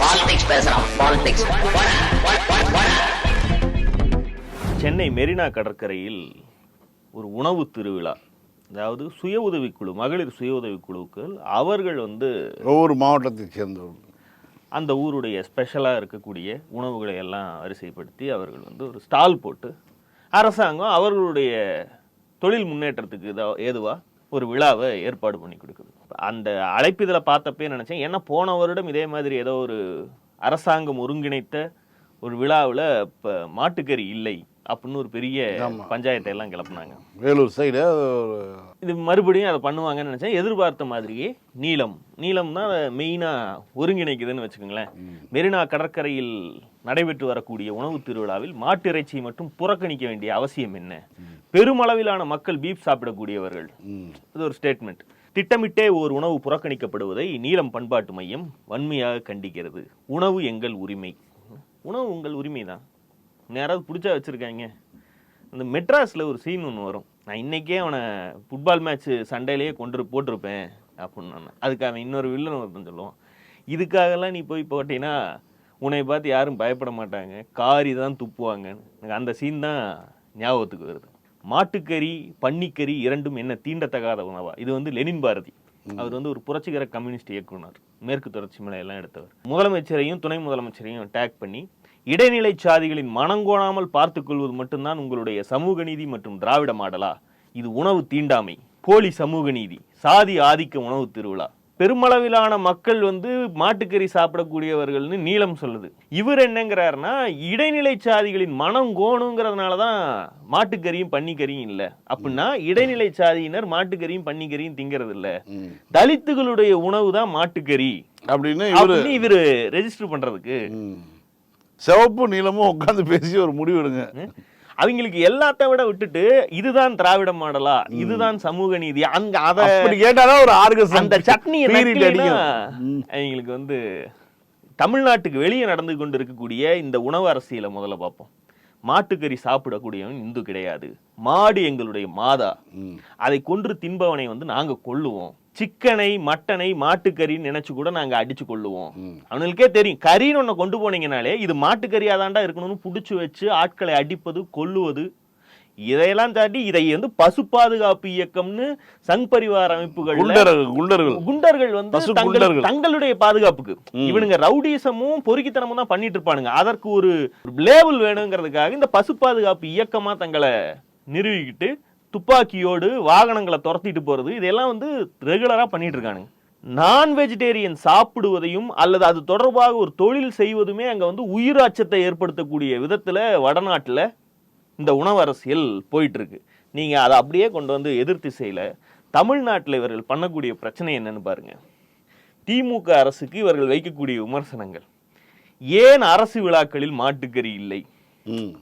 Politics பேசுறான் politics Chennai Marina கடற்கரையில் ஒரு உணவு திருவிழா. அதாவது சுய உதவிக்குழு மகளிர் சுய உதவிக்குழுக்கள் அவர்கள் வந்து ஒவ்வொரு மாவட்டத்தைச் சேர்ந்தவர்கள். அந்த ஊருடைய ஸ்பெஷலாக இருக்கக்கூடிய உணவுகளை எல்லாம் வரிசைப்படுத்தி அவர்கள் வந்து ஒரு ஸ்டால் போட்டு அரசாங்கம் அவர்களுடைய தொழில் முன்னேற்றத்துக்கு இதா ஏதுவா ஒரு விழாவை ஏற்பாடு பண்ணி கொடுக்குது. அந்த அழைப்பு இதில் பார்த்தப்பே நினச்சேன் ஏன்னா போன வருடம் இதே மாதிரி ஏதோ ஒரு அரசாங்கம் ஒருங்கிணைத்த ஒரு விழாவில் இப்போ மாட்டுக்கறி இல்லை. அப்படின்னு ஒரு பெரிய. பஞ்சாயத்தை எல்லாம் கிளப்புனாங்க. வேலூர் சைடு இது மறுபடியும் அதை பண்ணுவாங்கன்னு நினைச்சேன். எதிர்பார்த்த மாதிரியே நீலம் நீலம் தான் மெயினாக ஒருங்கிணைக்குதுன்னு வச்சுக்கோங்களேன். மெரினா கடற்கரையில் நடைபெற்று வரக்கூடிய உணவு திருவிழாவில் மாட்டிறைச்சி மட்டும் புறக்கணிக்க வேண்டிய அவசியம் என்ன? பெருமளவிலான மக்கள் பீப் சாப்பிடக்கூடியவர்கள். இது ஒரு ஸ்டேட்மெண்ட் திட்டமிட்டே ஒரு உணவு புறக்கணிக்கப்படுவதை நீலம் பண்பாட்டு மையம் வன்மையாக கண்டிக்கிறது. உணவு எங்கள் உரிமை. உணவு உங்கள் உரிமை தான் யாராவது பிடிச்சா வச்சுருக்காங்க. இந்த மெட்ராஸில் ஒரு சீன் ஒன்று வரும். நான் இன்னைக்கே அவனை ஃபுட்பால் மேட்ச் சண்டையிலேயே கொண்டு போட்டிருப்பேன் அப்படின்னு நான் அதுக்கு அவன் இன்னொரு வில்லன் ஒருத்தன் சொல்லுவான். இதுக்காகலாம் நீ போய் போட்டீங்கன்னா உன்னை பார்த்து யாரும் பயப்பட மாட்டாங்க. காரி தான் துப்புவாங்கன்னு. எனக்கு அந்த சீன் தான் ஞாபகத்துக்கு வருது. மாட்டுக்கறி பன்னிக்கறி இரண்டும் என்ன தீண்டத்தகாத உணவா? இது வந்து லெனின் பாரதி. அவர் வந்து ஒரு புரட்சிகர கம்யூனிஸ்ட் இயக்குனர். மேற்கு தொடர்ச்சி மலையெல்லாம் எடுத்தவர். முதலமைச்சரையும் துணை முதலமைச்சரையும் டேக் பண்ணி இடைநிலை சாதிகளின் மனங்கோணாமல் பார்த்துக் கொள்வது மட்டும்தான் உங்களுடைய சமூக நீதி மற்றும் திராவிட மாடலா? இது உணவு தீண்டாமை போலி சமூக நீதி சாதி ஆதிக்க உணவு திருவிழா. பெருமளவிலான மக்கள் வந்து மாட்டுக்கறி சாப்பிடக்கூடியவர்கள்னு நீளம் சொல்லுது. இவர் என்னங்கிறாருன்னா இடைநிலை சாதிகளின் மனம் கோணுங்கிறதுனால தான் மாட்டுக்கறியும் பன்னிக்கறியும் இல்லை. அப்படின்னா இடைநிலை சாதியினர் மாட்டுக்கறியும் பன்னிக்கறியும் திங்கிறது இல்ல. தலித்துகளுடைய உணவு தான் மாட்டுக்கறி. அப்படின்னு இவரு ரெஜிஸ்டர் பண்றதுக்கு. சிவப்பு நீளமும் உட்காந்து பேசி ஒரு முடிவு எடுங்க. அவங்களுக்கு எல்லாத்த விட விட்டுட்டு இதுதான் திராவிட மாடலா இதுதான் சமூக நீதி அங்க அத கேட்டாதான் ஒரு ஆறு அந்த அடிக்கும். அவங்களுக்கு வந்து தமிழ்நாட்டுக்கு வெளியே நடந்து கொண்டு இருக்கக்கூடிய இந்த உணவு அரசியலை முதல்ல பார்ப்போம். மாட்டுக்கறி சாப்பிடக்கூடியவன் இந்து கிடையாது. மாடு எங்களுடைய மாதா. அதை கொன்று தின்பவனை வந்து நாங்க கொல்லுவோம். சிக்கனை மட்டனை மாட்டுக்கறின்னு நினைச்சு கூட நாங்க அடிச்சு கொள்ளுவோம் ம். அவனுங்களுக்கே தெரியும் கறின்னு ஒண்ணு கொண்டு போனீங்கனாலே இது மாட்டுக்கறியா தாண்டா இருக்கணும்னு புடிச்சு வச்சு ஆட்களை அடிப்பது கொல்லுவது இதையெல்லாம் தாண்டி இதை வந்து பசு பாதுகாப்பு இயக்கம்னு சங் பரிவார அமைப்புகள் குண்டர்கள் குண்டர்கள் வந்து. தங்களுடைய பாதுகாப்புக்கு. இவனுங்க ரவுடிசமும் பொறுக்கித்தனமும் தான் பண்ணிட்டு இருப்பானுங்க அதற்கு ஒரு லேபிள் வேணுங்கிறதுக்காக இந்த பசு பாதுகாப்பு இயக்கமா தங்களை நிறுவிக்கிட்டு துப்பாக்கியோடு வாகனங்களை துரத்திட்டு போகிறது இதெல்லாம் வந்து ரெகுலராக பண்ணிட்டு இருக்கானுங்க. நான் வெஜிடேரியன் சாப்பிடுவதையும் அல்லது அது தொடர்பாக ஒரு தொழில் செய்வதுமே அங்கே வந்து உயிர் அச்சத்தை ஏற்படுத்தக்கூடிய விதத்தில் வடநாட்டில் இந்த உணவு அரசியல் நீங்கள் அதை அப்படியே கொண்டு வந்து எதிர் திசையில தமிழ்நாட்டில் இவர்கள் பண்ணக்கூடிய பிரச்சனை என்னன்னு பாருங்கள் திமுக அரசுக்கு இவர்கள் வைக்கக்கூடிய விமர்சனங்கள். ஏன் அரசு விழாக்களில் மாட்டுக்கறி இல்லை?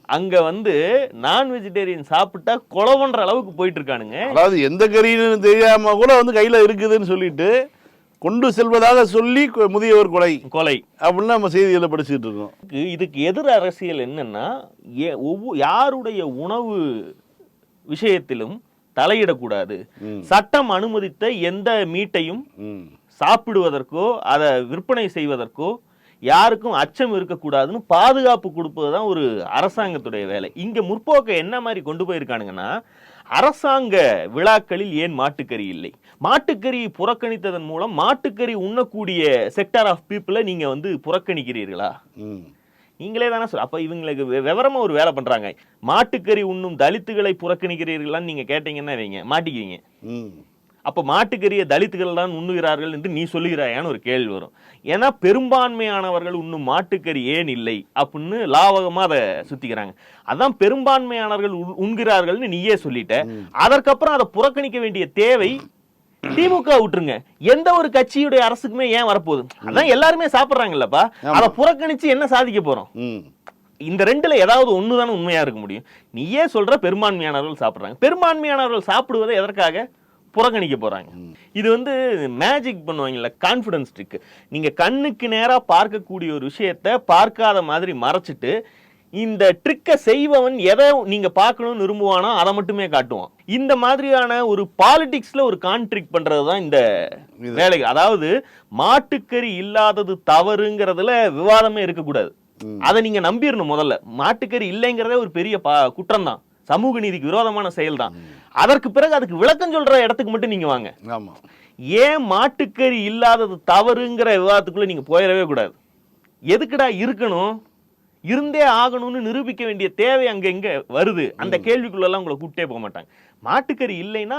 அங்க வந்து நான் வெஜிடேரியன் சாப்பிட்டா கொலை பண்ற அளவுக்கு போயிட்டு இருக்கானுங்க அதாவது எந்த கறின்னு தெரியாம கூட வந்து கையில இருக்குதுன்னு சொல்லிட்டு கொண்டு செல்வதாக சொல்லி முதியவர் கொலை. கொலை. அப்படின்னு நம்ம செய்திகளை படிச்சுட்டு இருக்கோம். இதுக்கு- எதிர் அரசியல் என்னன்னா யாருடைய உணவு விஷயத்திலும் தலையிடக்கூடாது. சட்டம் அனுமதித்த எந்த மீட்டையும். சாப்பிடுவதற்கோ அதை விற்பனை செய்வதற்கோ யாருக்கும் அச்சம் இருக்கக்கூடாதுன்னு பாதுகாப்பு கொடுப்பது தான் ஒரு அரசாங்கத்துடைய வேலை. இங்க முற்போக்கை என்ன மாதிரி கொண்டு போயிருக்கானுங்கன்னா அரசாங்க விழாக்களில் ஏன் மாட்டுக்கறி இல்லை? மாட்டுக்கறி புறக்கணித்ததன் மூலம் மாட்டுக்கறி உண்ணக்கூடிய செக்டார் ஆஃப் பீப்புளை நீங்க வந்து புறக்கணிக்கிறீர்களா? ம். நீங்களே தானே சொல் அப்ப இவங்களுக்கு வெ- விவரமா ஒரு வேலை பண்றாங்க. மாட்டுக்கறி உண்ணும் தலித்துகளை புறக்கணிக்கிறீர்களான்னு நீங்க கேட்டீங்கன்னா வைங்க மாட்டிக்குவீங்க ம். அப்ப மாட்டுக்கறியை தலித்துகள் தான் உண்ணுகிறார்கள் என்று நீ சொல்லுகிறாயான்னு ஒரு கேள்வி வரும். ஏன்னா பெரும்பான்மையானவர்கள் உண்ணும் மாட்டுக்கறி ஏன் இல்லை? அப்படின்னு லாவகமா அதை சுத்திக்கிறாங்க. அதான் பெரும்பான்மையானவர்கள் உண்- உண்கிறார்கள்னு நீயே சொல்லிட்ட. அதற்கப்புறம் அதை புறக்கணிக்க வேண்டிய தேவை திமுக விட்டுருங்க. எந்த ஒரு கட்சியுடைய அரசுக்குமே ஏன் வரப்போகுது? அதான் எல்லாருமே சாப்பிடுறாங்கல்லப்பா. அதை புறக்கணிச்சு என்ன சாதிக்க போறோம். இந்த ரெண்டுல ஏதாவது ஒண்ணுதானே உண்மையா இருக்க முடியும்? நீயே சொல்ற பெரும்பான்மையானவர்கள் சாப்பிடுறாங்க. பெரும்பான்மையானவர்கள் சாப்பிடுவதை எதற்காக? புறக்கணிக்க போறாங்க. இது வந்து மேஜிக் பண்ணுவாங்கல்ல கான்ஃபிடன்ஸ் ட்ரிக் நீங்க கண்ணுக்கு நேரா பார்க்கக்கூடிய ஒரு விஷயத்த பார்க்காத மாதிரி மறைச்சிட்டு இந்த ட்ரிக்கை செய்பவன் எதை நீங்க பார்க்கணும்னு விரும்புவானோ அதை மட்டுமே காட்டுவான். இந்த மாதிரியான ஒரு பாலிடிக்ஸ்ல ஒரு கான்ட்ரிக் பண்றதுதான் இந்த இது. வேலை அதாவது மாட்டுக்கறி இல்லாதது தவறுங்கிறதுல விவாதமே இருக்கக்கூடாது. அதை நீங்க நம்பிடணும் முதல்ல. மாட்டுக்கறி இல்லைங்கிறதே ஒரு பெரிய பா- குற்றம் தான். சமூக நீதிக்கு விரோதமான செயல் தான் அதற்கு பிறகு அதுக்கு விளக்கம் சொல்ற இடத்துக்கு மட்டும் நீங்க வாங்க. ஆமா. ஏன் மாட்டுக்கறி இல்லாதது தவறுங்கிற விவாதத்துக்குள்ள நீங்க போயிடவே கூடாது. எதுக்குடா இருக்கணும்? இருந்தே ஆகணும்னு நிரூபிக்க வேண்டிய தேவை அங்க எங்க வருது? அந்த கேள்விக்குள்ள எல்லாம் உங்களை கூட்டே போக மாட்டாங்க. மாட்டுக்கறி இல்லைன்னா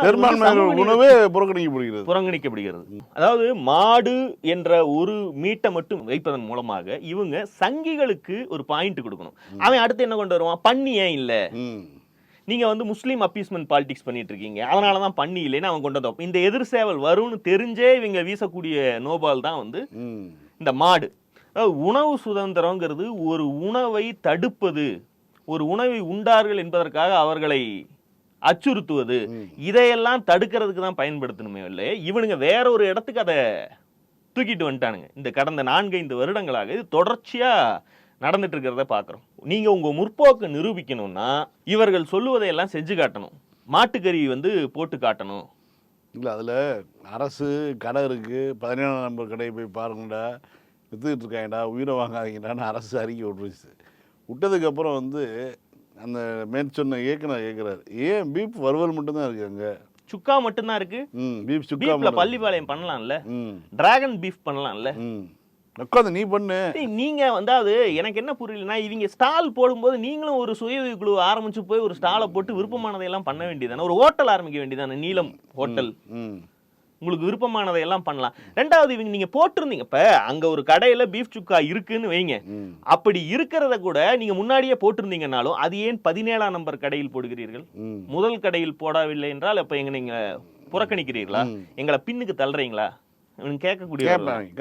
உணவே புறக்கணிக்கப்படுகிறது. புறங்கணிக்கப்படுகிறது அதாவது மாடு என்ற ஒரு மீட்டை மட்டும் வைப்பதன் மூலமாக இவங்க சங்கிகளுக்கு ஒரு பாயிண்ட் கொடுக்கணும். அவன் அடுத்து என்ன கொண்டு வருவான்? பண்ணி ஏன் இல்ல? ம். நீங்க வந்து முஸ்லீம் அப்பீஸ்மெண்ட் பாலிடிக்ஸ் பண்ணிட்டு இருக்கீங்க அதனால தான் பண்ணி இல்லைன்னு அவன் கொண்டு வந்தோம் இந்த எதிர் சேவல் வரும்னு தெரிஞ்சே இவங்க வீசக்கூடிய நோபால் தான் வந்து. இந்த மாடு உணவு சுதந்திரங்கிறது ஒரு உணவை தடுப்பது ஒரு உணவை உண்டார்கள் என்பதற்காக அவர்களை அச்சுறுத்துவது இதையெல்லாம் தடுக்கிறதுக்கு தான் பயன்படுத்தணுமே இல்லை இவனுங்க வேற ஒரு இடத்துக்கு அதை தூக்கிட்டு வந்துட்டானுங்க இந்த கடந்த நான்கு ஐந்து வருடங்களாக இது தொடர்ச்சியா நடந்துட்டு இருக்கிறத பார்க்குறோம் நீங்க உங்க முற்போக்கு நிரூபிக்கணும்னா இவர்கள் சொல்லுவதையெல்லாம் செஞ்சு காட்டணும். மாட்டுக்கறி வந்து போட்டு காட்டணும். இல்ல அதுல அரசு கடை இருக்கு. பதினேழாம் நம்பர் கடையை போய் பாருங்கடா. வித்துக்கிட்டு இருக்காங்கடா. உயிரை வாங்காதீங்கடான்னு அரசு அறிக்கை விட்டுருச்சு. விட்டதுக்கு அப்புறம் வந்து அந்த மேற்சொன்ன இயக்குனர் கேட்குறாரு ஏன் பீப் வறுவல் மட்டும்தான் இருக்கு அங்க? சுக்கா மட்டும்தான் இருக்கு. பீப் சுக்கா. பள்ளிப்பாளையம் பண்ணலாம்ல. டிராகன் பீஃப் பண்ணலாம்ல. உட்காந்து நீ பண்ணு. நீங்க வந்து அது எனக்கு என்ன புரியலன்னா இவங்க ஸ்டால் போடும்போது நீங்களும் ஒரு சுய உதவி குழு ஆரம்பிச்சு போய் ஒரு ஸ்டாலை போட்டு விருப்பமானதை எல்லாம் பண்ண வேண்டியதானே ஒரு ஹோட்டல் ஆரம்பிக்க வேண்டியதானே நீலம் ஹோட்டல். உங்களுக்கு விருப்பமானதை எல்லாம் பண்ணலாம். ரெண்டாவது இவங்க நீங்க போட்டிருந்தீங்க. இப்ப அங்க ஒரு கடையில பீஃப் சுக்கா இருக்குன்னு வைங்க. அப்படி இருக்கிறத கூட நீங்க முன்னாடியே போட்டிருந்தீங்கன்னாலும் அது ஏன் பதினேழாம் நம்பர் கடையில் போடுகிறீர்கள்? முதல் கடையில் போடவில்லை என்றால் அப்ப எங்க நீங்க புறக்கணிக்கிறீர்களா. எங்களை பின்னுக்கு தள்ளுறீங்களா? கேட்கக்கூடிய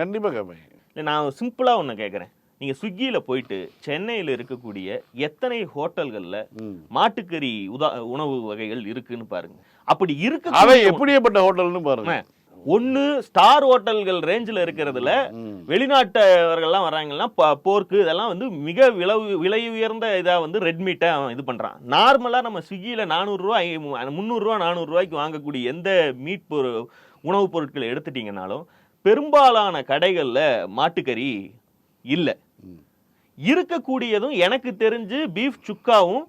கண்டிப்பா கேட்பாங்க. இல்லை நான் சிம்பிளாக ஒன்று கேட்குறேன் நீங்கள் ஸ்விக்கியில் போயிட்டு சென்னையில் இருக்கக்கூடிய எத்தனை ஹோட்டல்களில் மாட்டுக்கறி உதா உணவு வகைகள் இருக்குன்னு பாருங்க. அப்படி அவை இருக்கு எப்படியேப்பட்ட ஹோட்டல்னு பாருங்க. ஒன்று ஸ்டார் ஹோட்டல்கள் ரேஞ்சில் இருக்கிறதுல வெளிநாட்டவர்கள்லாம் வராங்கன்னா போர்க்கு இதெல்லாம் வந்து மிக விலை விலை உயர்ந்த இதாக வந்து ரெட் மீட்டை அவன் இது பண்ணுறான் நார்மலாக நம்ம ஸ்விக்கியில் நானூறுரூவா முந்நூறுரூவா நானூறுரூவாய்க்கு வாங்கக்கூடிய எந்த மீட் பொரு உணவுப் பொருட்களை எடுத்துட்டீங்கனாலும் பெரும்பாலான கடைகளில் மாட்டுக்கறி இல்லை. இருக்கக்கூடியதும் எனக்கு தெரிஞ்சு பீஃப் சுக்காவும்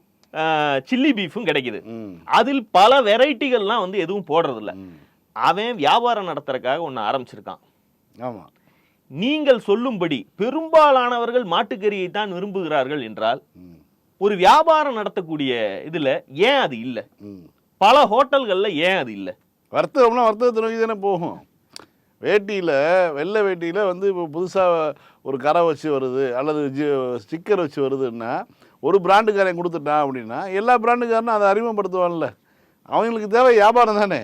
சில்லி பீஃபும் கிடைக்குது. அதில் பல வெரைட்டிகள்லாம் வந்து எதுவும் போடுறதில்ல. அவன் வியாபாரம் நடத்துறதுக்காக ஒன்று ஆரம்பிச்சிருக்கான். ஆமா. நீங்கள் சொல்லும்படி பெரும்பாலானவர்கள் மாட்டுக்கறியை தான் விரும்புகிறார்கள் என்றால் ஒரு வியாபாரம் நடத்தக்கூடிய இதுல ஏன் அது இல்லை? பல ஹோட்டல்கள்ல ஏன் அது இல்லை? வர்த்தகம்னா வர்த்தகத்தை நோக்கி தானே போகும். வேட்டியில் வெள்ளை வேட்டியில் வந்து இப்போ புதுசாக ஒரு கரை வச்சு வருது அல்லது ஜி ஸ்டிக்கர் வச்சு வருதுன்னா ஒரு பிராண்டுக்காரன் கொடுத்துட்டான் அப்படின்னா எல்லா பிராண்டுக்காரனும் அதை அறிமுகப்படுத்துவான்ல. அவங்களுக்கு தேவை வியாபாரம் தானே.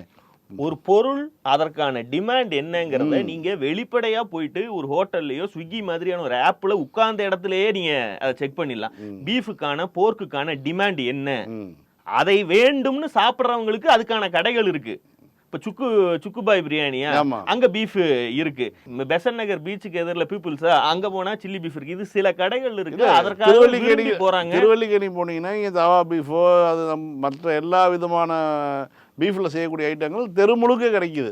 ஒரு பொருள் அதற்கான டிமாண்ட் என்னங்கிறத நீங்க வெளிப்படையா போயிட்டு ஒரு ஹோட்டல்லையோ ஸ்விக்கி மாதிரியான ஒரு ஆப்ல உட்கார்ந்த இடத்துலயே நீங்க அதை செக் பண்ணிடலாம். பீஃபுக்கான போர்க்குக்கான டிமாண்ட் என்ன? அதை வேண்டும்னு சாப்பிட்றவங்களுக்கு அதுக்கான கடைகள் இருக்கு. இப்ப சுக்கு சுக்குபாய் பிரியாணியா. அங்க பீஃப் இருக்கு. இந்த பெசன் நகர் பீச்சுக்கு எதிரில் பீப்புள்ஸா அங்க போனா சில்லி பீஃப் இருக்கு. இது சில கடைகள் இருக்கு. அதற்காக போறாங்க. திருவல்லிக்கேணி போனீங்கன்னா இங்கே தவா பீஃபோ அது மற்ற எல்லா விதமான பீஃபில் செய்யக்கூடிய ஐட்டங்கள் தெரு முழுக்க கிடைக்குது.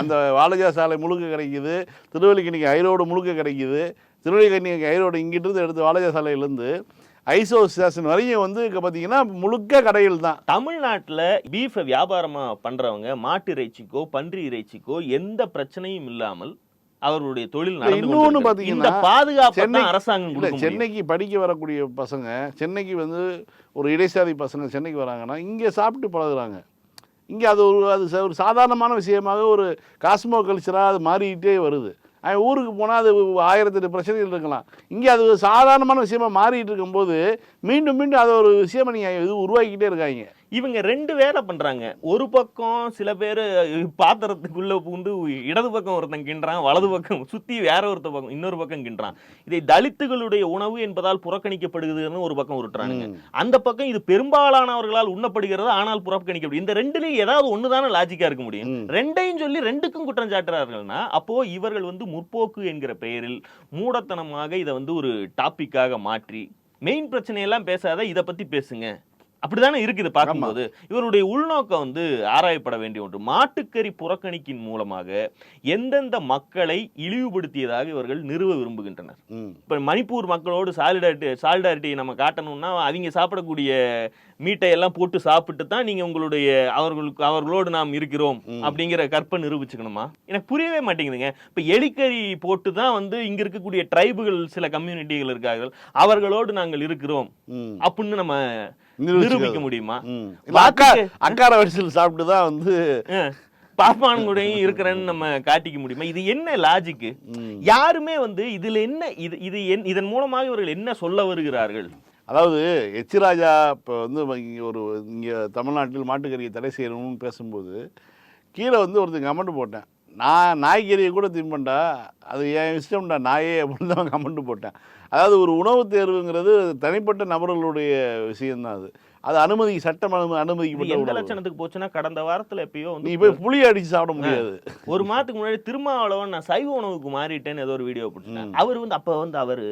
அந்த வாலஜா சாலை முழுக்க கிடைக்குது. திருவல்லிக்கேணிக்கு ஐரோடு முழுக்க கிடைக்குது. திருவல்லிக்கேணிக்கு ஐரோடு இங்கிட்டு இருந்து எடுத்து வாலஜா சாலையிலேருந்து ஐசோ ஸ்டேஷன் வரையும் வந்து பார்த்தீங்கன்னா முழுக்க கடைகள் தான் தமிழ்நாட்டுல பீஃபை வியாபாரமா பண்றவங்க மாட்டு இறைச்சிக்கோ பன்றி இறைச்சிக்கோ எந்த பிரச்சனையும் இல்லாமல் அவர்களுடைய தொழில். பாத்தீங்கன்னா, இந்த பாதுகாப்பை சென்னை- அரசாங்கம். சென்னைக்கு படிக்க வரக்கூடிய பசங்க சென்னைக்கு வந்து ஒரு இடைசாதி பசங்க சென்னைக்கு வராங்கன்னா இங்கே சாப்பிட்டு பழகுறாங்க இங்கே அது ஒரு அது ஒரு சாதாரணமான விஷயமாக ஒரு காஸ்மோ கல்ச்சராக அது மாறிக்கிட்டே வருது அவன் ஊருக்கு போனால் அது ஆயிரத்தெட்டு பிரச்சனைகள் இருக்கலாம். இங்கே அது ஒரு சாதாரணமான விஷயமா மாறிட்டு இருக்கும்போது மீண்டும் மீண்டும் அதை ஒரு விஷயமா நீங்கள் இது உருவாக்கிக்கிட்டே இருக்காங்க இவங்க ரெண்டு வேலை பண்றாங்க. ஒரு பக்கம் சில பேர் பாத்திரத்துக்குள்ள பூந்து இடது பக்கம் ஒருத்தன் கிண்டுறான் வலது பக்கம் சுத்தி வேற ஒருத்த பக்கம் இன்னொரு பக்கம் கிண்டுறான். இதை தலித்துகளுடைய உணவு என்பதால் புறக்கணிக்கப்படுகிறதுன்னு ஒரு பக்கம் உருட்டுறானுங்க. அந்த பக்கம் இது பெரும்பாலானவர்களால் உண்ணப்படுகிறது ஆனால் புறக்கணிக்கப்படுது இந்த ரெண்டுலயும் ஏதாவது ஒண்ணுதானே லாஜிக்கா இருக்க முடியும். ரெண்டையும் சொல்லி ரெண்டுக்கும் குற்றம் சாட்டுறார்கள்னா அப்போ இவர்கள் வந்து முற்போக்கு என்கிற பெயரில் மூடத்தனமாக இதை வந்து ஒரு டாபிக்காக மாற்றி மெயின் பிரச்சனையெல்லாம் பேசாத இதை பத்தி பேசுங்க. அப்படிதானே இருக்குது பார்க்கும்போது. இவருடைய உள்நோக்கம் வந்து ஆராயப்பட வேண்டிய ஒன்று. மாட்டுக்கறி புறக்கணிக்கின் மூலமாக எந்தெந்த மக்களை இழிவுபடுத்தியதாக இவர்கள் நிறுவ விரும்புகின்றனர். இப்ப மணிப்பூர் மக்களோடு சாலிடாரிட்டி சாலிடாரிட்டி நம்ம காட்டணும்னா அவங்க சாப்பிடக்கூடிய மீட்டை எல்லாம் போட்டு சாப்பிட்டு தான் நீங்க உங்களுடைய அவர்களுக்கு அவர்களோடு நாம் இருக்கிறோம் அப்படிங்கிற கற்பை நிரூபிச்சுக்கணுமா? எனக்கு புரியவே மாட்டேங்குதுங்க. இப்ப எலிக்கறி போட்டு தான் வந்து இங்க இருக்கக்கூடிய ட்ரைபுகள் சில கம்யூனிட்டிகள் இருக்கார்கள். அவர்களோடு நாங்கள் இருக்கிறோம். அப்படின்னு நம்ம. நிரூபிக்க முடியுமா? அக்கார வரிசையில் சாப்பிட்டு தான் வந்து பாப்பான் கூடயும் இருக்கிறேன்னு நம்ம காட்டிக்க முடியுமா? இது என்ன லாஜிக்கு. யாருமே வந்து இதுல என்ன இது இது என்- இதன் மூலமாக இவர்கள் என்ன சொல்ல வருகிறார்கள்? அதாவது எச் ராஜா இப்போ வந்து இங்க ஒரு இங்கே தமிழ்நாட்டில் மாட்டுக்கறியை தடை செய்யணும்னு பேசும்போது கீழே வந்து ஒருத்தன் கமெண்ட் போட்டேன். நான் நாய்க்கறியை கூட தின்பண்டா? அது என் இஷ்டம்டா நாயே அப்படின்னு தான் கமெண்ட் போட்டேன். அதாவது ஒரு உணவு தேர்வுங்கிறது தனிப்பட்ட நபர்களுடைய விஷயம்தான் அது. அது அனுமதி சட்டம் அனுமதி அனுமதிக்கப்பட்ட எந்த. லட்சணத்துக்கு போச்சுன்னா கடந்த வாரத்துல எப்பயோ நீ வந்து போய் புளி அடிச்சு சாப்பிட முடியாது. ஒரு மாதத்துக்கு முன்னாடி திருமாவளவன் நான் சைவ உணவுக்கு மாறிட்டேன்னு ஏதோ ஒரு வீடியோ போட்டுருந்தேன் அவர் வந்து அப்ப வந்து அவர்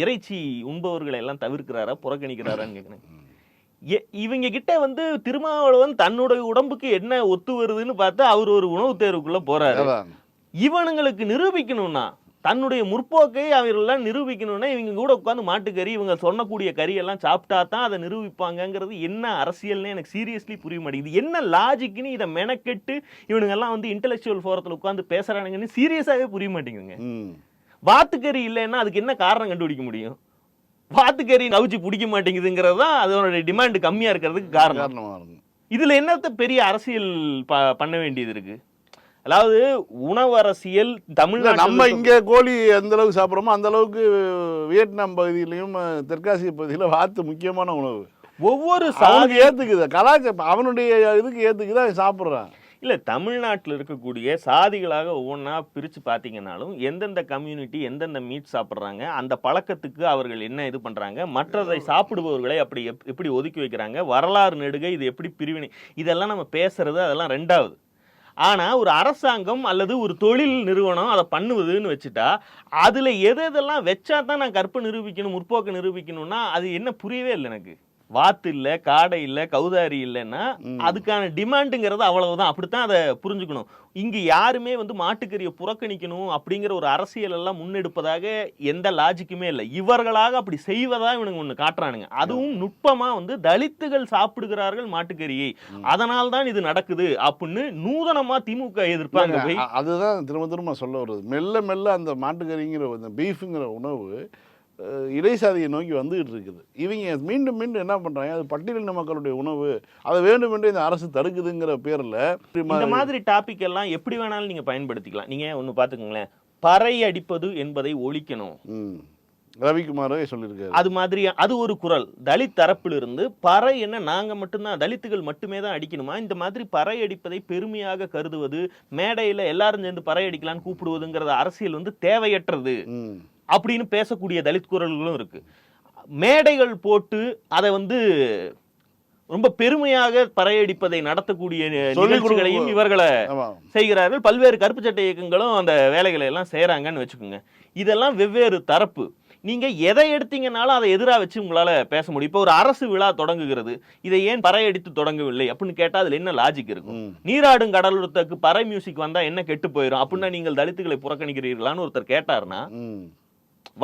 இறைச்சி உண்பவர்களை எல்லாம் தவிர்க்கிறாரா புறக்கணிக்கிறாரான்னு கேட்குறேன் இவங்க கிட்ட வந்து திருமாவளவன் தன்னுடைய உடம்புக்கு என்ன ஒத்து வருதுன்னு பார்த்து அவர் ஒரு உணவு தேர்வுக்குள்ள போறாரு. இவனுங்களுக்கு நிரூபிக்கணும்னா தன்னுடைய முற்போக்கை அவர்கள்லாம் நிரூபிக்கணும்னா இவங்க கூட உட்காந்து மாட்டுக்கறி இவங்க சொன்னக்கூடிய கறியெல்லாம் சாப்பிட்டா தான் அதை நிரூபிப்பாங்கங்கிறது என்ன அரசியல்னு எனக்கு சீரியஸ்லி புரிய மாட்டேங்குது. என்ன லாஜிக்னு இதை மெனக்கெட்டு இவனுங்கெல்லாம் வந்து இன்டெலெக்சுவல் ஃபோரத்தில் உட்காந்து பேசுறானுங்கன்னு சீரியஸாகவே புரிய மாட்டேங்குதுங்க. வாத்துக்கறி இல்லைன்னா அதுக்கு என்ன காரணம் கண்டுபிடிக்க முடியும்? வாத்துக்கறி நவுச்சி பிடிக்க மாட்டேங்குதுங்கிறது தான் அதோட டிமாண்ட் கம்மியா இருக்கிறதுக்கு காரணம். இதுல என்னத்த பெரிய அரசியல் ப- பண்ண வேண்டியது இருக்கு? அதாவது உணவு அரசியல் தமிழ்நாட்டில் நம்ம இங்க கோழி எந்த அளவுக்கு சாப்பிட்றோமோ அந்த அளவுக்கு வியட்நாம் பகுதியிலையும் தெற்காசிய பகுதியில வாத்து முக்கியமான உணவு. ஒவ்வொரு சாதி ஏத்துக்குது. கலாச்சாரம் அவனுடைய இதுக்கு ஏத்துக்குது அவன் சாப்பிட்றான். இல்ல தமிழ்நாட்டில் இருக்கக்கூடிய சாதிகளாக ஒவ்வொன்றா பிரிச்சு பார்த்தீங்கன்னாலும் எந்தெந்த கம்யூனிட்டி எந்தெந்த மீட் சாப்பிட்றாங்க அந்த பழக்கத்துக்கு அவர்கள் என்ன இது பண்றாங்க மற்றதை சாப்பிடுபவர்களை அப்படி எப்- எப்படி ஒதுக்கி வைக்கிறாங்க வரலாறு நெடுக இது எப்படி பிரிவினை இதெல்லாம் நம்ம பேசுறது அதெல்லாம் ரெண்டாவது. ஆனா ஒரு அரசாங்கம் அல்லது ஒரு தொழில் நிறுவனம் அதை பண்ணுவதுன்னு வச்சுட்டா அதுல எது எதெல்லாம் வச்சா தான் நான் கற்பு நிரூபிக்கணும் முற்போக்கு நிரூபிக்கணும்னா அது என்ன புரியவே இல்லை எனக்கு. வாத்து இல்ல காடை இல்ல கௌதாரி இல்லைன்னா அதுக்கான டிமாண்டுங்கிறது அவ்வளவுதான். அப்படித்தான் அதை புரிஞ்சுக்கணும். இங்க யாருமே வந்து மாட்டுக்கறியை புறக்கணிக்கணும் அப்படிங்கிற ஒரு அரசியல் எல்லாம் முன்னெடுப்பதாக எந்த லாஜிக்குமே இல்லை. இவர்களாக அப்படி செய்வதா இவனுங்க ஒண்ணு காட்டுறானுங்க. அதுவும் நுட்பமா வந்து தலித்துகள் சாப்பிடுகிறார்கள் மாட்டுக்கறியை. அதனால் தான் இது நடக்குது அப்படின்னு நூதனமா திமுக எதிர்ப்பாங்க அதுதான் திரும்ப திரும்ப சொல்ல வருது மெல்ல மெல்ல அந்த மாட்டுக்கறிங்கிற அந்த பீஃபுங்கிற உணவு இடைசாதியை நோக்கி வந்துகிட்டு இருக்குது. இவங்க மீண்டும் மீண்டும் என்ன பண்றாங்க? அது பட்டியலின மக்களுடைய உணவு அதை வேண்டுமென்றே இந்த அரசு தடுக்குதுங்கிற பேர்ல இந்த மாதிரி டாபிக் எல்லாம் எப்படி வேணாலும் நீங்க பயன்படுத்திக்கலாம். நீங்க ஒண்ணு பாத்துக்கோங்களேன் பறை அடிப்பது என்பதை ஒழிக்கணும். ரவிக்குமாரே சொல்லியிருக்காரு. அது மாதிரி அது ஒரு குரல். தலித் தரப்பிலிருந்து பறை என்ன நாங்க மட்டும்தான் தலித்துகள் மட்டுமே தான் அடிக்கணுமா? இந்த மாதிரி பறை அடிப்பதை பெருமையாக கருதுவது மேடையில எல்லாரும் சேர்ந்து பறை அடிக்கலாம்னு கூப்பிடுவதுங்கிறது அரசியல் வந்து தேவையற்றது. அப்படின்னு பேசக்கூடிய தலித் குரல்களும் இருக்கு. மேடைகள் போட்டு அதை வந்து ரொம்ப பெருமையாக பறையடிப்பதை நடத்தக்கூடிய நிகழ்ச்சிகளையும் இவர்களை செய்கிறார்கள். பல்வேறு கருப்பு சட்டை இயக்கங்களும் அந்த வேலைகளை எல்லாம் செய்றாங்கன்னு வச்சுக்கோங்க. இதெல்லாம் வெவ்வேறு தரப்பு. நீங்க எதை எடுத்தீங்கனாலும் அதை எதிரா வச்சு உங்களால பேச முடியும். இப்போ ஒரு அரசு விழா தொடங்குகிறது. இதை ஏன் பறையடித்து தொடங்கவில்லை அப்படின்னு கேட்டா அதுல என்ன லாஜிக் இருக்கும். நீராடும் கடலுறத்துக்கு பறை மியூசிக் வந்தா என்ன கெட்டு போயிடும் அப்படின்னா நீங்கள் தலித்துகளை புறக்கணிக்கிறீர்களான்னு ஒருத்தர் கேட்டாருன்னா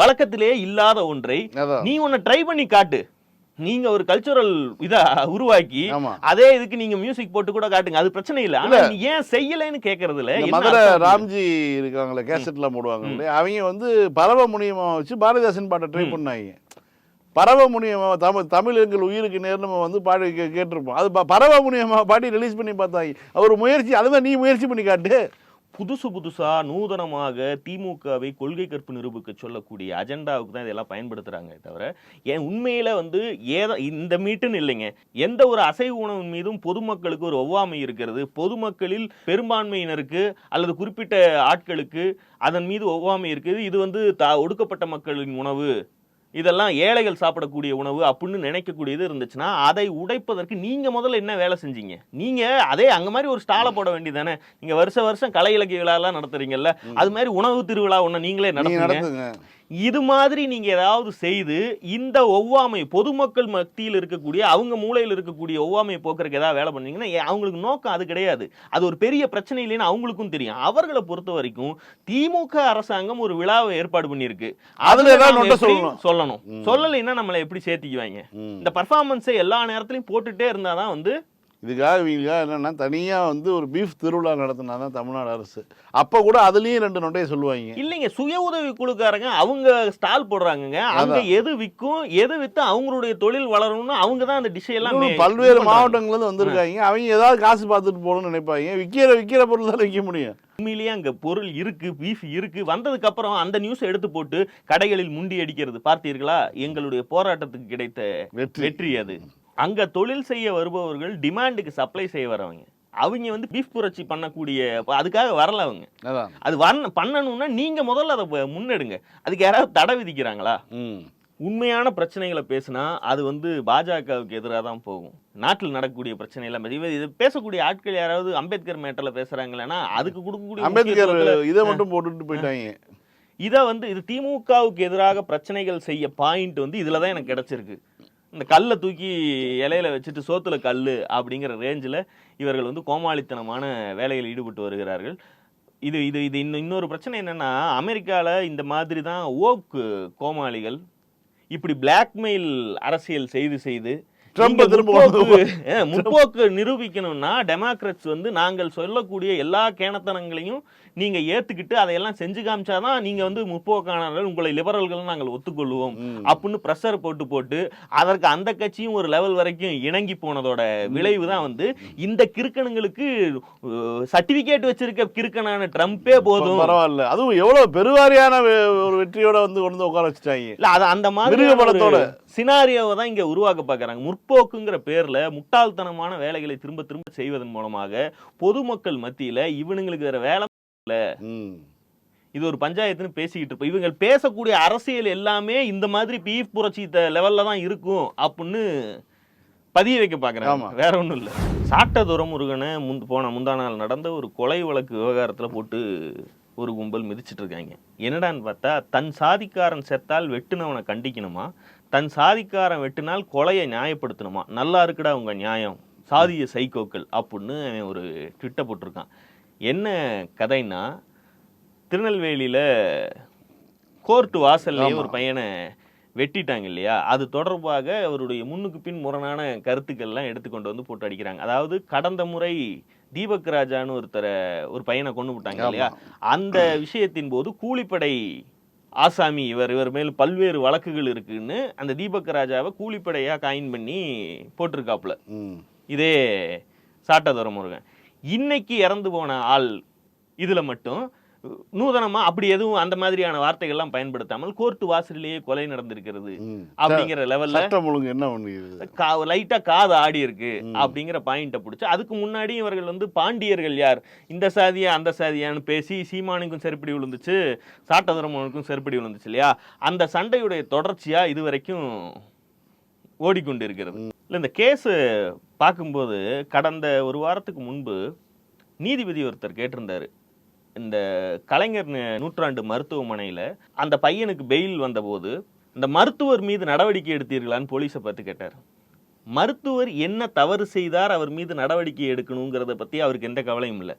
வழக்கத்திலேயே இல்லாத ஒன்றை நீ ஒன்ன ட்ரை பண்ணி காட்டு. நீங்க ஒரு கல்ச்சுரல் இதா உருவாக்கி அதே இதுக்கு நீங்க மியூசிக் போட்டு கூட காட்டுங்க. அது பிரச்சனை இல்ல. ஆனா நீ ஏன் செய்யலைன்னு கேக்குறதுல மதுரை? ராம்ஜி இருக்காங்களே கேசட்லாம் போடுவாங்க அவங்க வந்து பரவ முனியமா வச்சு பாரதிதாசன் பாட்டை ட்ரை பண்ணாங்க. பரவ முனியமா தமிழ் தமிழ் எங்கள் உயிருக்கு நேர் நம்ம வந்து பாடி கேட்டிருப்போம். அது பரவ முனியமா பாடி ரிலீஸ் பண்ணி பார்த்தாங்க. அவர் முயற்சி அதுதான் நீ முயற்சி பண்ணி காட்டு. புதுசு புதுசாக நூதனமாக திமுகவை கொள்கை கற்பு நிரூபிக்க சொல்லக்கூடிய அஜெண்டாவுக்கு தான் இதெல்லாம் பயன்படுத்துகிறாங்க தவிர ஏன் உண்மையில் வந்து ஏதோ இந்த மீட்டுன்னு இல்லைங்க. எந்த ஒரு அசைவ உணவின் மீதும் பொதுமக்களுக்கு ஒரு ஒவ்வாமை இருக்கிறது. பொதுமக்களில் பெரும்பான்மையினருக்கு அல்லது குறிப்பிட்ட ஆட்களுக்கு அதன் மீது ஒவ்வாமை இருக்குது. இது வந்து தா ஒடுக்கப்பட்ட மக்களின் உணவு. இதெல்லாம் ஏழைகள் சாப்பிடக்கூடிய உணவு அப்படின்னு நினைக்கக்கூடியது இருந்துச்சுன்னா அதை உடைப்பதற்கு நீங்க முதல்ல என்ன வேலை செஞ்சீங்க? நீங்க அதே அங்க மாதிரி ஒரு ஸ்டாலை போட வேண்டியதானே நீங்க வருஷ வருஷம் கலை இலக்கிய விழா எல்லாம் நடத்துறீங்கல்ல அது மாதிரி உணவு திருவிழா ஒண்ணு நீங்களே நீங்க நடத்துங்க. நடத்துங்க. இது மாதிரி நீங்க ஏதாவது செய்து இந்த ஒவ்வாமை பொதுமக்கள் மத்தியில் இருக்கக்கூடிய அவங்க மூலையில் இருக்கக்கூடிய ஒவ்வாமையை போக்குறதுக்கு ஏதாவது வேலை பண்ணீங்கன்னா அவங்களுக்கு நோக்கம் அது கிடையாது. அது ஒரு பெரிய பிரச்சனை இல்லைன்னு அவங்களுக்கும் தெரியும். அவர்களை பொறுத்த வரைக்கும் திமுக அரசாங்கம் ஒரு விழாவை ஏற்பாடு பண்ணியிருக்கு. அதுல சொல்லணும். சொல்லலைன்னா நம்மளை எப்படி சேர்த்திக்குவாங்க. இந்த பர்ஃபார்மன்ஸை எல்லா நேரத்திலையும் போட்டுட்டே இருந்தாதான் வந்து இதுக்காக இவங்க என்னன்னா தனியா வந்து ஒரு பீஃப் திருவிழா நடத்தினா தான் தமிழ்நாடு அரசு. அப்ப கூட அதுலயும் ரெண்டு நொட்டையை சொல்லுவாங்க. இல்லைங்க சுய உதவி குழுக்காரங்க அவங்க ஸ்டால் போடுறாங்கங்க. அங்க எது விற்கும் எது வித்து அவங்களுடைய தொழில் வளரணும்னு அவங்க தான் அந்த டிஷ் எல்லாம் இன்னும் மே- பல்வேறு இது பண்றாங்க. மாவட்டங்கள்ல இருந்து வந்திருக்காங்க அவங்க ஏதாவது காசு பார்த்துட்டு போகணும்னு நினைப்பாங்க. விக்கிற விக்கிற பொருள் தான் விற்க முடியும். உண்மையிலேயே அங்க பொருள் இருக்கு பீஃப் இருக்கு. வந்ததுக்கு அப்புறம் அந்த நியூஸ் எடுத்து போட்டு கடைகளில் முண்டி அடிக்கிறது. பார்த்தீர்களா? எங்களுடைய போராட்டத்துக்கு கிடைத்த வெற்றி. வெற்றி அது. அங்க தொழில் செய்ய வருபவர்கள் டிமாண்டுக்கு சப்ளை செய்ய வரவங்க. அவங்க வந்து பீஃப் புரட்சி பண்ணக்கூடிய அதுக்காக வரல அவங்க. அது வர பண்ணணும்னா நீங்க முதல்ல அதை முன்னெடுங்க. அதுக்கு யாராவது தடை விதிக்கிறாங்களா? உண்மையான பிரச்சனைகளை பேசினா அது வந்து பாஜகவுக்கு எதிராக தான் போகும். நாட்டில் நடக்கக்கூடிய பிரச்சனை எல்லாம் இது பேசக்கூடிய ஆட்கள் யாராவது அம்பேத்கர் மேட்டர்ல பேசுறாங்களேன்னா அதுக்கு கொடுக்கக்கூடிய அம்பேத்கர் இதை மட்டும் போட்டுட்டு போயிட்டாங்க. இதை வந்து இது திமுகவுக்கு எதிராக பிரச்சனைகள் செய்ய பாயிண்ட் வந்து இதுல தான் எனக்கு கிடைச்சிருக்கு. இந்த கல்லை தூக்கி இலையில வச்சுட்டு சோத்துல கல் அப்படிங்கிற ரேஞ்சில் இவர்கள் வந்து கோமாளித்தனமான வேலையில் ஈடுபட்டு வருகிறார்கள். இது இது இது இன்னும் இன்னொரு பிரச்சனை என்னென்னா அமெரிக்காவில் இந்த மாதிரி தான் ஓக்கு கோமாளிகள் இப்படி பிளாக்மெயில் அரசியல் செய்து செய்து ட்ரம்ப திரும்ப முற்போக்கு நிரூபிக்கணும்னா டெமோக்ராட்ஸ் வந்து நாங்கள் சொல்லக்கூடிய எல்லா கேணத்தனங்களையும் நீங்க ஏத்துக்கிட்டு அதையெல்லாம் செஞ்சு காமிச்சாதான் நீங்க வந்து முற்போக்கானவர்கள் உங்களை லிபரல்கள் நாங்கள் ஒத்துக்கொள்வோம். அப்படின்னு ப்ரெஷர் போட்டு போட்டு அதற்கு அந்த கட்சியும் ஒரு லெவல் வரைக்கும் இணங்கி போனதோட விளைவு தான் வந்து இந்த கிறுக்கனுங்களுக்கு சர்டிபிகேட் வச்சிருக்க கிறுக்கனான ட்ரம்ப்பே போதும் பரவாயில்ல அதுவும் எவ்வளவு பெருவாரியான ஒரு வெற்றியோட வந்து கொண்டு வந்து உட்கார வச்சுட்டாங்க இல்ல அது அந்த மாதிரி படத்தோட. சினாரியோவை தான் இங்க உருவாக்க பார்க்கறாங்க. முற்போக்குங்கிற பேர்ல முட்டாள்தனமான வேலைகளை திரும்ப திரும்ப செய்வதன் மூலமாக பொதுமக்கள் மத்தியில இவனுங்களுக்கு வேற வேலை ம். இது ஒரு பஞ்சாயத்துன்னு பேசிக்கிட்டு இருப்போம். இவங்க பேசக்கூடிய அரசியல் எல்லாமே இந்த மாதிரி பீஃப் புரட்சி லெவல்ல தான் இருக்கும் அப்படின்னு பதிய வைக்க பாக்குறாங்க ஆமா. வேற ஒண்ணும் இல்ல. சாட்ட துரமுருகனை முன் போன முந்தா நாள் நடந்த ஒரு கொலை வழக்கு விவகாரத்துல போட்டு ஒரு கும்பல் மிதிச்சிட்டு இருக்காங்க. என்னடான்னு பார்த்தா தன் சாதிக்காரன் செத்தால் வெட்டுனவனை கண்டிக்கணுமா? தன் சாதிக்காரன் வெட்டினால் கொலையை நியாயப்படுத்தணுமா? நல்லா இருக்குடா உங்க நியாயம். சாதிய சைக்கோக்கள் அப்படின்னு ஒரு ட்விட்டை போட்டிருக்கான். என்ன கதைன்னா திருநெல்வேலியில கோர்ட் வாசல்லையே ஒரு பையனை வெட்டிட்டாங்க இல்லையா? அது தொடர்பாக அவருடைய முன்னுக்கு பின் முரணான கருத்துக்கள்லாம் எடுத்துக்கொண்டு வந்து போட்டு அடிக்கிறாங்க. அதாவது கடந்த முறை தீபக் ராஜான்னு ஒருத்தரை ஒரு பையனை கொண்டு விட்டாங்க இல்லையா? அந்த விஷயத்தின் போது கூலிப்படை ஆசாமி இவர் இவர் மேல் பல்வேறு வழக்குகள் இருக்குன்னு அந்த தீபக் ராஜாவை கூலிப்படையா காயின் பண்ணி போட்டிருக்காப்புல. இதே சாட்டதுரம் முருகன் இன்னைக்கு இறந்து போன ஆள் இதுல மட்டும் நூதனமா அப்படி எதுவும் அந்த மாதிரியான வார்த்தைகள்லாம் பயன்படுத்தாமல் கோர்ட் வாசலிலேயே கொலை நடந்திருக்கிறது அப்படிங்கிற லெவல்ல என்ன பண்ணுகிறது லைட்டா காது ஆடி இருக்கு அப்படிங்கிற பாயிண்ட பிடிச்சு அதுக்கு முன்னாடி இவர்கள் வந்து பாண்டியர்கள் யார்? இந்த சாதியா அந்த சாதியான்னு பேசி சீமானுக்கும் செருப்படி விழுந்துச்சு சாட்டதுரமனுக்கும் செருப்படி விழுந்துச்சு இல்லையா? அந்த சண்டையுடைய தொடர்ச்சியா இது வரைக்கும் ஓடிக்கொண்டு இருக்கிறது இல்ல இந்த கேஸ் பார்க்கும்போது கடந்த ஒரு வாரத்துக்கு முன்பு நீதிபதி ஒருத்தர் கேட்டிருந்தாரு. இந்த கலைஞர் நூற்றாண்டு மருத்துவமனையில அந்த பையனுக்கு பெயில் வந்தபோது இந்த மருத்துவர் மீது நடவடிக்கை எடுத்தீர்களான்னு போலீஸை பார்த்து கேட்டார். மருத்துவர் என்ன தவறு செய்தார் அவர் மீது நடவடிக்கை எடுக்கணுங்கிறத பத்தி அவருக்கு எந்த கவலையும் இல்லை.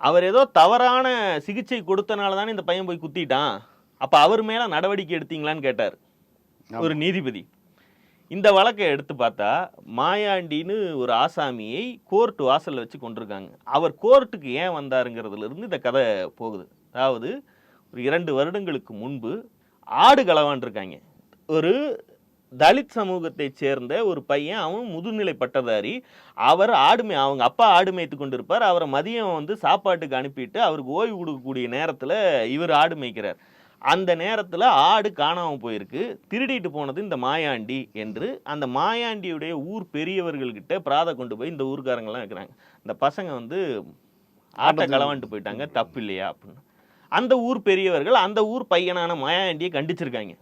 அவர் ஏதோ தவறான சிகிச்சை கொடுத்தனால தானே இந்த பையன் போய் குத்திட்டான். அப்ப அவர் மேல நடவடிக்கை எடுத்தீங்களான்னு கேட்டார். ஒரு நீதிபதி. இந்த வழக்கை எடுத்து பார்த்தா மாயாண்டின்னு ஒரு ஆசாமியை கோர்ட் வாசலில் வச்சு கொண்டிருக்காங்க. அவர் கோர்ட்டுக்கு ஏன் வந்தாருங்கிறதுலேருந்து இந்த கதை போகுது. அதாவது ஒரு இரண்டு வருடங்களுக்கு முன்பு ஆடு கலவான்ருக்காங்க ஒரு தலித் சமூகத்தைச் சேர்ந்த ஒரு பையன் அவன் முதுநிலை பட்டதாரி அவர் ஆடு மே அவங்க அப்பா ஆடு மேய்த்து கொண்டிருப்பார். அவரை மதியம் வந்து சாப்பாட்டுக்கு அனுப்பிட்டு அவருக்கு ஓய்வு கொடுக்கக்கூடிய நேரத்தில் இவர் ஆடு மேய்க்கிறார். அந்த நேரத்தில் ஆடு காணாமல் போயிருக்கு. திருடிட்டு போனது இந்த மாயாண்டி என்று அந்த மாயாண்டியுடைய ஊர் பெரியவர்கள்கிட்ட பிராத கொண்டு போய் இந்த ஊர்க்காரங்கெல்லாம் இருக்கிறாங்க. இந்த பசங்க வந்து ஆட்டை களவான்ட்டு போயிட்டாங்க தப்பு இல்லையா அப்படின்னு. அந்த ஊர் பெரியவர்கள் அந்த ஊர் பையனான மாயாண்டியை கண்டிச்சிருக்காங்க.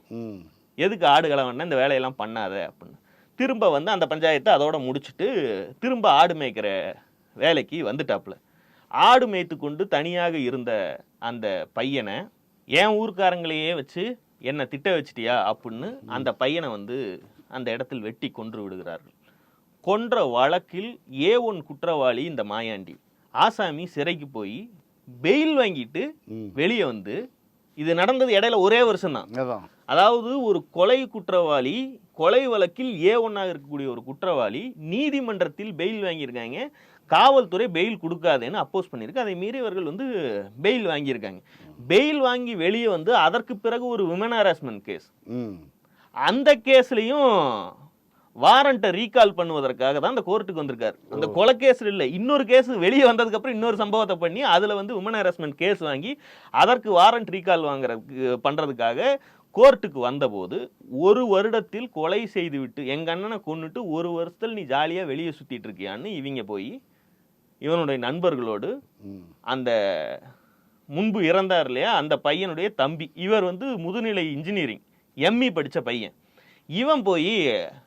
எதுக்கு ஆடு கலவன்னா இந்த வேலையெல்லாம் பண்ணாத அப்படின்னு. திரும்ப வந்து அந்த பஞ்சாயத்தை அதோட முடிச்சுட்டு திரும்ப ஆடு மேய்க்கிற வேலைக்கு வந்துட்டாப்புல. ஆடு மேய்த்து கொண்டு தனியாக இருந்த அந்த பையனை என் ஊர்க்காரங்களையே வச்சு என்னை திட்ட வச்சிட்டியா அப்படின்னு அந்த பையனை வந்து அந்த இடத்தில் வெட்டி கொன்று விடுகிறார்கள். கொன்ற வழக்கில் ஏ ஒன் குற்றவாளி இந்த மாயாண்டி. ஆசாமி சிறைக்கு போய் பெயில் வாங்கிட்டு வெளியே வந்து இது நடந்தது இடையில ஒரே வருஷம் தான் அதாவது ஒரு கொலை குற்றவாளி கொலை வழக்கில் ஏ ஒன்னாக இருக்கக்கூடிய ஒரு குற்றவாளி நீதிமன்றத்தில் பெயில் வாங்கியிருக்காங்க. காவல்துறை பெயில் கொடுக்காதேன்னு அப்போஸ் பண்ணியிருக்கு. அதை மீறி இவர்கள் வந்து பெயில் வாங்கியிருக்காங்க. பெயில் வாங்கி வெளியே வந்து அதற்கு பிறகு ஒரு விமன் ஹராஸ்மெண்ட் கேஸ் அந்த கேஸ்லயும் வாரண்ட்டை ரீகால் பண்ணுவதற்காக தான் அந்த கோர்ட்டுக்கு வந்திருக்காரு. அந்த கொலை கேஸ் இல்லை. இன்னொரு கேஸ் வெளியே வந்ததுக்கு அப்புறம் இன்னொரு சம்பவத்தை பண்ணி அதுல வந்து உமன் ஹராஸ்மெண்ட் கேஸ் வாங்கி அதற்கு வாரண்ட் ரீகால் வாங்குறதுக்கு பண்றதுக்காக கோர்ட்டுக்கு வந்தபோது ஒரு வருடத்தில் கொலை செய்துவிட்டு எங்க அண்ணனை கொன்னுட்டு ஒரு வருஷத்தில் நீ ஜாலியா வெளியே சுத்திட்டு இருக்கியான்னு இவங்க போய் இவனுடைய நண்பர்களோடு அந்த முன்பு இறந்தார் இல்லையா? அந்த பையனுடைய தம்பி. இவர் வந்து முதுநிலை இன்ஜினியரிங் எம்இ படிச்ச பையன். இவன் போய்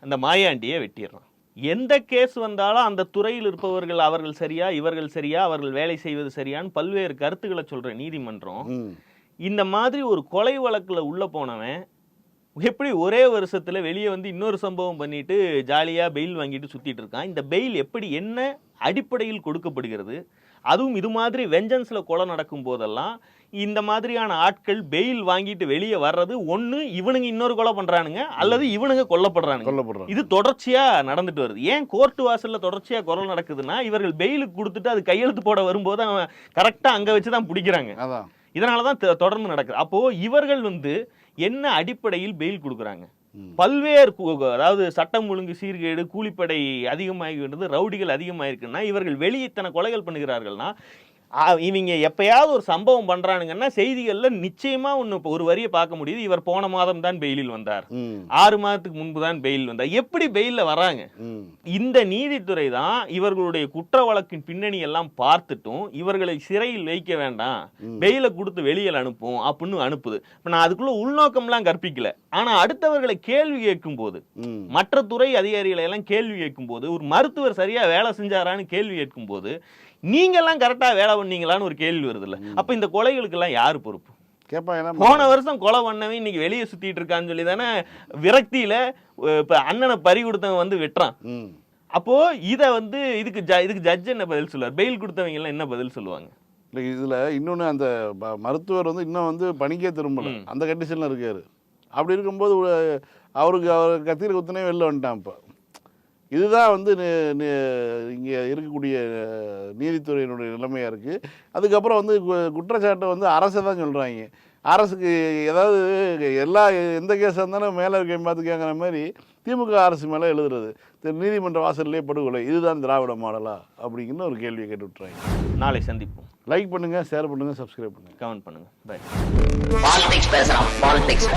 அந்த மாயாண்டியை வெட்டிடுறான். எந்த கேஸ் வந்தாலும் அந்த துறையில் இருப்பவர்கள் அவர்கள் சரியா இவர்கள் சரியா அவர்கள் வேலை செய்வது சரியான்னு பல்வேறு கருத்துக்களை சொல்ற நீதிமன்றம் இந்த மாதிரி ஒரு கொலை வழக்குல உள்ள போனவன் எப்படி ஒரே வருஷத்துல வெளியே வந்து இன்னொரு சம்பவம் பண்ணிட்டு ஜாலியா பெயில் வாங்கிட்டு சுத்திட்டு இருக்கான்? இந்த பெயில் எப்படி என்ன அடிப்படையில் கொடுக்கப்படுகிறது? அதுவும் இது மாதிரி வெஞ்சன்ஸ்ல கொலை நடக்கும் போதெல்லாம் இந்த மாதிரியான ஆட்கள் பெயில் வாங்கிட்டு வெளியே வர்றது ஒண்ணு இவனுங்க இன்னொரு கொலை பண்றானுங்க அல்லது இவனுங்க கொல்லப்படுறானுங்க. கொல்லப்படுறான் இது தொடர்ச்சியா நடந்துட்டு வருது. ஏன் கோர்ட் வாசல்ல தொடர்ச்சியா கொலை நடக்குதுன்னா இவர்கள் பெயிலுக்கு கொடுத்துட்டு அது கையெழுத்து போட வரும்போது அவன் கரெக்டா அங்க வச்சு தான் பிடிக்கிறாங்க. அதான். இதனால தான் தொடர்ந்து நடக்குது. அப்போ இவர்கள் வந்து என்ன அடிப்படையில் பெயில் கொடுக்குறாங்க. பல்வேறு அதாவது சட்டம் ஒழுங்கு சீர்கேடு கூலிப்படை அதிகமாகிவிட்டது ரவுடிகள் அதிகமாயிருக்குன்னா இவர்கள் வெளியே இத்தனை கொலைகள் பண்ணுகிறார்கள்னா இவங்க எப்பயாவது ஒரு சம்பவம் பண்றானுங்கன்னா செய்திகள்ல நிச்சயமா ஒன்று ஒரு வரியை பார்க்க முடியுது. இவர் போன மாதம் தான் பெயிலில் வந்தார். ஆறு மாதத்துக்கு முன்பு தான் பெயில் வந்தார். எப்படி பெயில்ல வராங்க? இந்த நீதித்துறை தான் இவர்களுடைய குற்ற வழக்கின் பின்னணி எல்லாம் பார்த்துட்டும் இவர்களை சிறையில் வைக்க வேண்டாம். பெயில கொடுத்து வெளியில் அனுப்பும் அப்படின்னு அனுப்புது. இப்ப நான் அதுக்குள்ள உள்நோக்கம்லாம் கற்பிக்கல. ஆனா அடுத்தவர்களை கேள்வி கேட்கும் போது மற்ற துறை அதிகாரிகளை எல்லாம் கேள்வி கேட்கும் போது ஒரு மருத்துவர் சரியா வேலை செஞ்சாரான்னு கேள்வி கேட்கும் போது நீங்க எல்லாம் கரெக்டா வேலை பண்ணீங்களான்னு ஒரு கேள்வி வருதுல்ல. அப்ப இந்த கொலைகளுக்கு எல்லாம் யாரு பொறுப்பு? கேட்பாங்க போன வருஷம் கொலை பண்ணவன் இன்னைக்கு வெளியே சுத்திட்டு இருக்கான்னு சொல்லி தானே விரக்தியில இப்ப அண்ணனை பறி கொடுத்தவன் வந்து வெட்டுறான். அப்போ இத வந்து இதுக்கு ஜ- இதுக்கு ஜட்ஜ் என்ன பதில் சொல்லுவார்? பெயில் கொடுத்தவங்க எல்லாம் என்ன பதில் சொல்லுவாங்க? இல்லை இதில் இன்னொன்று அந்த ப- மருத்துவர் வந்து இன்னும் வந்து பணிக்கே திரும்பல. அந்த கண்டிஷனில் இருக்காரு. அப்படி இருக்கும்போது அவருக்கு அவர் கத்தியில் குத்துனே வெளில வந்துட்டான் இப்போ. இதுதான் வந்து இங்கே இருக்கக்கூடிய நீதித்துறையினுடைய நிலைமையாக இருக்குது அதுக்கப்புறம் வந்து கு- குற்றச்சாட்டை வந்து அரசை தான் சொல்கிறாங்க அரசுக்கு ஏதாவது எல்லா எந்த கேஸாக இருந்தாலும் மேலே இருக்கேன் பார்த்துக்கங்கிற மாதிரி திமுக அரசு மேலே எழுதுறது. திரு நீதிமன்ற வாசல்லே படுகொலை. இதுதான் திராவிட மாடலா? அப்படிங்கிற ஒரு கேள்வியை கேட்டு விட்டுறாங்க. நாளை சந்திப்போம். லைக் பண்ணுங்கள் ஷேர் பண்ணுங்கள் சப்ஸ்கிரைப் பண்ணுங்கள் கமெண்ட் பண்ணுங்க. பை பாலிடிக்ஸ் பேசுறான் பாலிடிக்ஸ்